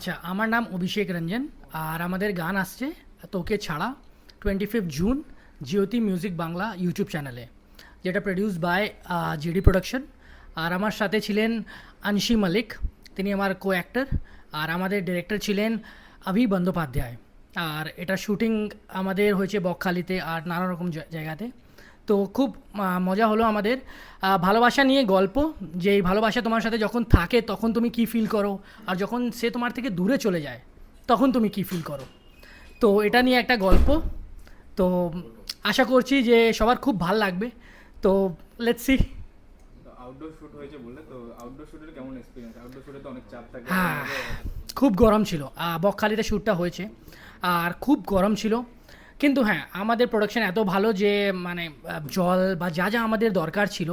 আচ্ছা আমার নাম অভিষেক রঞ্জন, আর আমাদের গান আসছে তোকে ছাড়া twenty fifth June Jyoti music Bangla YouTube চ্যানেলে যেটা প্রডিউস বাই জিডি প্রোডাকশন আর আমার সাথে ছিলেন আনশি মালিক তিনি আমার কো অ্যাক্টর আর আমাদের ডিরেক্টর ছিলেন অভি বন্দ্যোপাধ্যায়। আর এটা শুটিং আমাদের হয়েছে বকখালিতে আর নানা রকম জায়গাতে। তো খুব মজা হলো আমাদের। ভালোবাসা নিয়ে গল্প যে এই ভালোবাসা তোমার সাথে যখন থাকে তখন তুমি কি ফিল করো? আর যখন সে তোমার থেকে দূরে চলে যায় তখন তুমি কি ফিল করো? তো এটা নিয়ে একটা গল্প। তো আশা করছি যে সবার খুব ভালো লাগবে। তো লেটস সি তো আউটডোর শুট হয়েছে বললে তো আউটডোর শুটের কেমন এক্সপিরিয়েন্স আউটডোর শুটে তো অনেক চাপ থাকে। হ্যাঁ খুব গরম ছিল। বকখালিতে শ্যুটটা হয়েছে। আর খুব গরম ছিল। কিন্তু হ্যাঁ আমাদের প্রোডাকশন এত ভালো যে মানে জল বা যা যা আমাদের দরকার ছিল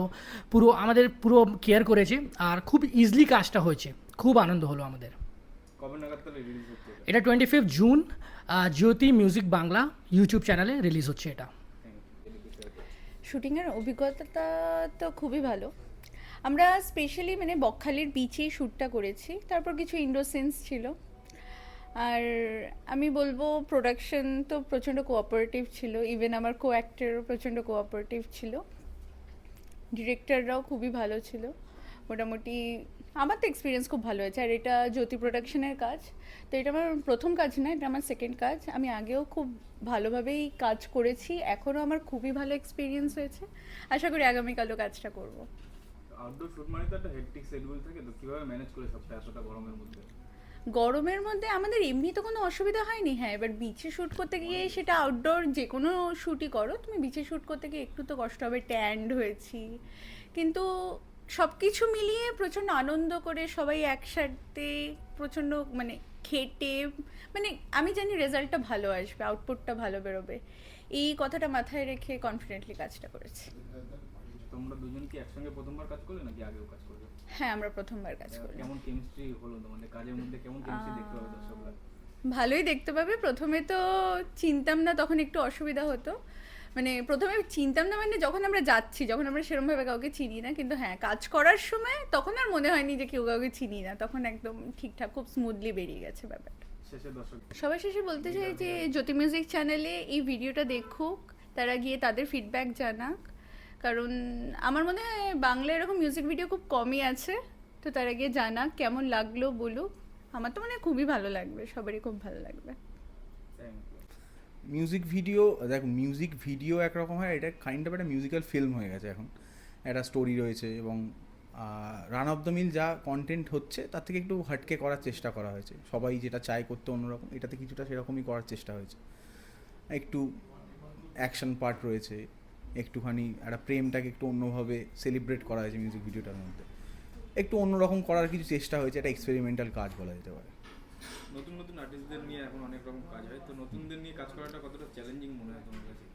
পুরো আমাদের পুরো কেয়ার করেছে আর খুব ইজিলি কাজটা হয়েছে। খুব আনন্দ হলো আমাদের। এটা? Twenty fifth June Jyoti music Bangla YouTube চ্যানেলে রিলিজ হচ্ছে এটা। শুটিংয়ের অভিজ্ঞতাটা তো খুবই ভালো। আমরা স্পেশালি মানে বকখালির বিচেই শ্যুটটা করেছি তারপর কিছু ইন্ডোর সিনস ছিল। আর আমি বলব প্রোডাকশন তো প্রচণ্ড কোঅপারেটিভ ছিল ইভেন আমার কো অ্যাক্টরও প্রচণ্ড কোঅপারেটিভ ছিল। ডিরেক্টররাও খুবই ভালো ছিল। মোটামুটি আমার তো এক্সপিরিয়েন্স খুব ভালো হয়েছে, আর এটা জ্যোতি প্রোডাকশনের কাজ। তো এটা আমার প্রথম কাজ না, এটা আমার সেকেন্ড কাজ। আমি আগেও খুব ভালোভাবেই কাজ করেছি, এখনও আমার খুবই ভালো এক্সপিরিয়েন্স হয়েছে। আশা করি আগামীকালও কাজটা করব। আউটডোর শুট মানে তো একটা শিডিউল থাকে, তো কীভাবে ম্যানেজ করে সবটা এতটা গরমের মধ্যে? গরমের মধ্যে আমাদের এমনি তো কোনো অসুবিধা হয়নি। হ্যাঁ এবার বিচে শ্যুট করতে গিয়ে সেটা আউটডোর যে কোনো শ্যুটই করো। তুমি বিচে শ্যুট করতে গিয়ে একটু তো কষ্ট হবে ট্যান্ড হয়েছি। কিন্তু সব কিছু মিলিয়ে প্রচণ্ড আনন্দ করে সবাই একসাথে প্রচণ্ড মানে খেটে মানে আমি জানি রেজাল্টটা ভালো আসবে আউটপুটটা ভালো বেরোবে। এই কথাটা মাথায় রেখে কনফিডেন্টলি কাজটা করেছি। তোমরা দুজন কি একসঙ্গে প্রথমবার কাজ করলে নাকি আগেও কাজ করলে? হ্যাঁ আমরা প্রথমবার কাজ করলাম। কেমন কেমিস্ট্রি হলো তোমাদের? কাজের মধ্যে কেমন কেমিস্ট্রি দেখতে পাবে দর্শকরা? ভালোই দেখতে পাবে। প্রথমে তো চিনতাম না তখন একটু অসুবিধা হতো। মানে প্রথমে চিনতাম না মানে যখন আমরা যাচ্ছি যখন আমরা সেরমভাবে কাউকে চিনি না কিন্তু হ্যাঁ কাজ করার সময় তখন আর মনে হয়নি যে কেউ কাউকে চিনি না। তখন একদম ঠিকঠাক খুব স্মুথলি বেরিয়ে গেছে ব্যাপারটা। সবার শেষে বলতে চাই যে জ্যোতি মিউজিক চ্যানেলে এই ভিডিওটা দেখুক তারা গিয়ে তাদের ফিডব্যাক জানাক। কারণ আমার মনে হয় বাংলা এরকম মিউজিক ভিডিও খুব কমই আছে। তো তার আগে জানাক কেমন লাগল বলুক আমার তো মনে হয় খুবই ভালো লাগবে, সবারই খুব ভালো লাগবে। মিউজিক ভিডিও দেখ মিউজিক ভিডিও একরকম হয়, এটা কাইন্ড অফ একটা মিউজিক্যাল ফিল্ম হয়ে গেছে এখন। একটা স্টোরি রয়েছে এবং রান অফ দ্য মিল যা কন্টেন্ট হচ্ছে, তার থেকে একটু হাটকে করার চেষ্টা করা হয়েছে। সবাই যেটা চায় করতে অন্যরকম, এটাতে কিছুটা সেরকমই করার চেষ্টা হয়েছে। একটু অ্যাকশন পার্ট রয়েছে একটুখানি একটা প্রেমটাকে একটু অন্যভাবে সেলিব্রেট করা হয়েছে মিউজিক ভিডিওটার মধ্যে। একটু অন্যরকম করার কিছু চেষ্টা হয়েছে একটা এক্সপেরিমেন্টাল কাজ বলা যেতে পারে। নতুন নতুন আর্টিস্টদের নিয়ে এখন অনেক রকম কাজ হয়। তো নতুনদের নিয়ে কাজ করাটা কতটা চ্যালেঞ্জিং মনে হয় তোমার কাছে?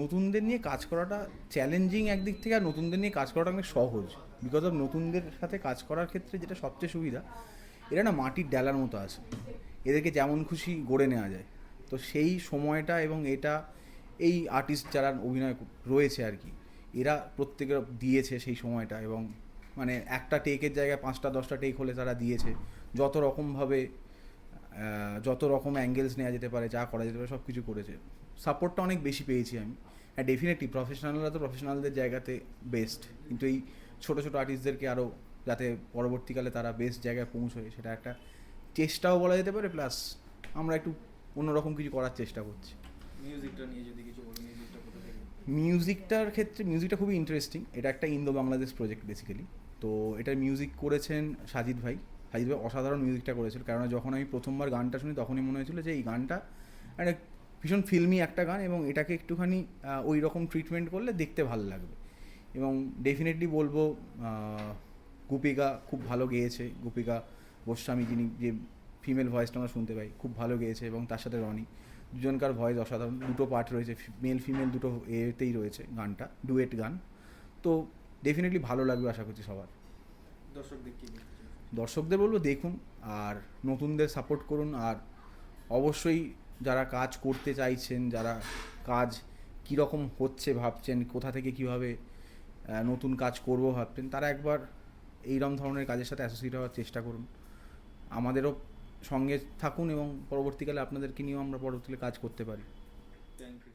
নতুনদের নিয়ে কাজ করাটা চ্যালেঞ্জিং একদিক থেকে আর নতুনদের নিয়ে কাজ করাটা অনেক সহজ। বিকজ অফ নতুনদের সাথে কাজ করার ক্ষেত্রে যেটা সবচেয়ে সুবিধা এরা না মাটির ডেলার মতো আছে। এদেরকে যেমন খুশি গড়ে নেওয়া যায়। তো সেই সময়টা এবং এটা এই আর্টিস্ট যারা অভিনয় রয়েছে আর কি, এরা প্রত্যেকের দিয়েছে সেই সময়টা এবং মানে একটা টেকের জায়গায় পাঁচটা, দশটা টেক হলে তারা দিয়েছে। যত রকমভাবে যত রকম অ্যাঙ্গেলস নেওয়া যেতে পারে, যা করা যেতে পারে সব কিছু করেছে। সাপোর্টটা অনেক বেশি পেয়েছি আমি। হ্যাঁ ডেফিনেটলি প্রফেশনালরা তো প্রফেশনালদের জায়গাতে বেস্ট কিন্তু এই ছোটো ছোটো আর্টিস্টদেরকে আরও যাতে পরবর্তীকালে তারা বেস্ট জায়গায় পৌঁছয়, সেটা একটা চেষ্টাও বলা যেতে পারে প্লাস আমরা একটু অন্যরকম কিছু করার চেষ্টা করছি। মিউজিকটার ক্ষেত্রে মিউজিকটা খুবই ইন্টারেস্টিং এটা একটা ইন্দো বাংলাদেশ প্রজেক্ট বেসিক্যালি তো এটার মিউজিক করেছেন সাজিদ ভাই। সাজিদ ভাই অসাধারণ মিউজিকটা করেছিল। কারণ যখন আমি প্রথমবার গানটা শুনি, তখনই মনে হয়েছিল যে এই গানটা একটা ভীষণ ফিল্মি একটা গান এবং এটাকে একটুখানি ওই রকম ট্রিটমেন্ট করলে দেখতে ভালো লাগবে। এবং ডেফিনেটলি বলব গোপিকা খুব ভালো গেয়েছে। গোপিকা গোস্বামী যিনি যে ফিমেল ভয়েসটা আমরা শুনতে পাই, খুব ভালো গেয়েছে এবং তার সাথে রনি। দুজনকার ভয়েস অসাধারণ। দুটো পার্ট রয়েছে মেল ফিমেল দুটো এতেই রয়েছে গানটা ডুয়েট গান। তো ডেফিনেটলি ভালো লাগবে আশা করছি সবার। দর্শকদের কি দর্শকদের বলব দেখুন আর নতুনদের সাপোর্ট করুন আর অবশ্যই যারা কাজ করতে চাইছেন যারা কাজ কীরকম হচ্ছে ভাবছেন কোথা থেকে কীভাবে নতুন কাজ করব ভাবছেন তারা একবার এইরকম ধরনের কাজের সাথে অ্যাসোসিয়েট হওয়ার চেষ্টা করুন। আমাদেরও সঙ্গে থাকুন এবং পরবর্তীকালে আপনাদেরকে নিয়েও আমরা পরবর্তীকালে কাজ করতে পারি। Thank you